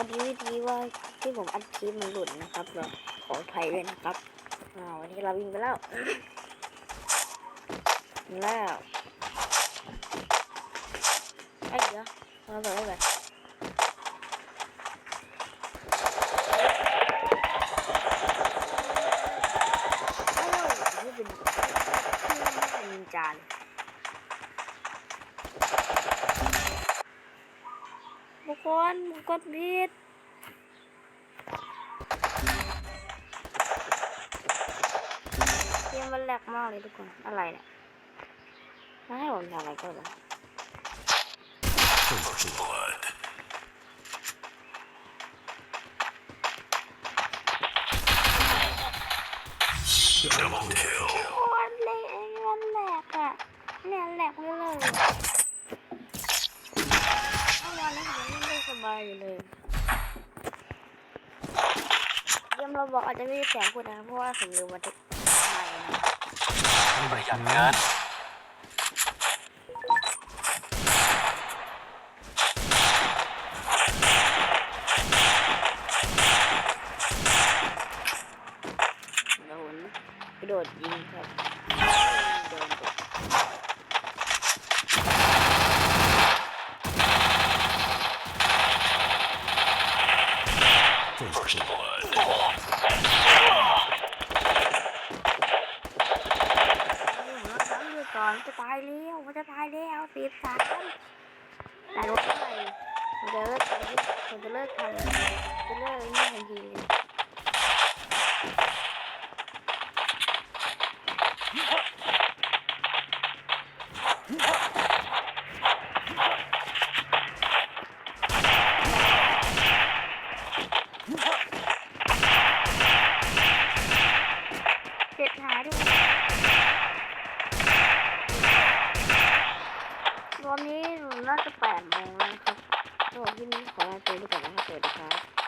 อดีวิธีว่าที่ผมอัดคลิปมันหลุดนะครับเราขออภัยด้วยนะครับวันนี้เราวิ่งไปแล้วแล้วไอ้เดี๋ยวเราไปได้ไหมเอ้านี่เป็นเป็นนินจาเคคลบุคคลผิดเกมมันแหลกมากเลยทุกคน อะไรเนี่ยมาให้ผมทำอะไรก็ได้ First blood. Double kill. โอ้ยเละมันแหลกอะเนี่ยแหลกเลยเลย ไม่สบายอยู่เลยเกมเราบอกอาจจะไม่มีเสียงพูดนะครับเพราะว่าผมลืมบันทึกไมค์นะประหยัดเงินโดนกระโดดยิงครับโดน First blood. ซ้ำเลยก่อนจะตายแล้วมันจะตายแล้วตีสามแต่รถไฟมันจะเลิกทำมันจะเลิกทำจะเลิกนี่ทันที เลยเจ็ดหายด้วยตอนนี้น่าจะแปดโมงแล้วนะครับสวัสดีขอลาไปก่อนนะครับสวัสดีครับ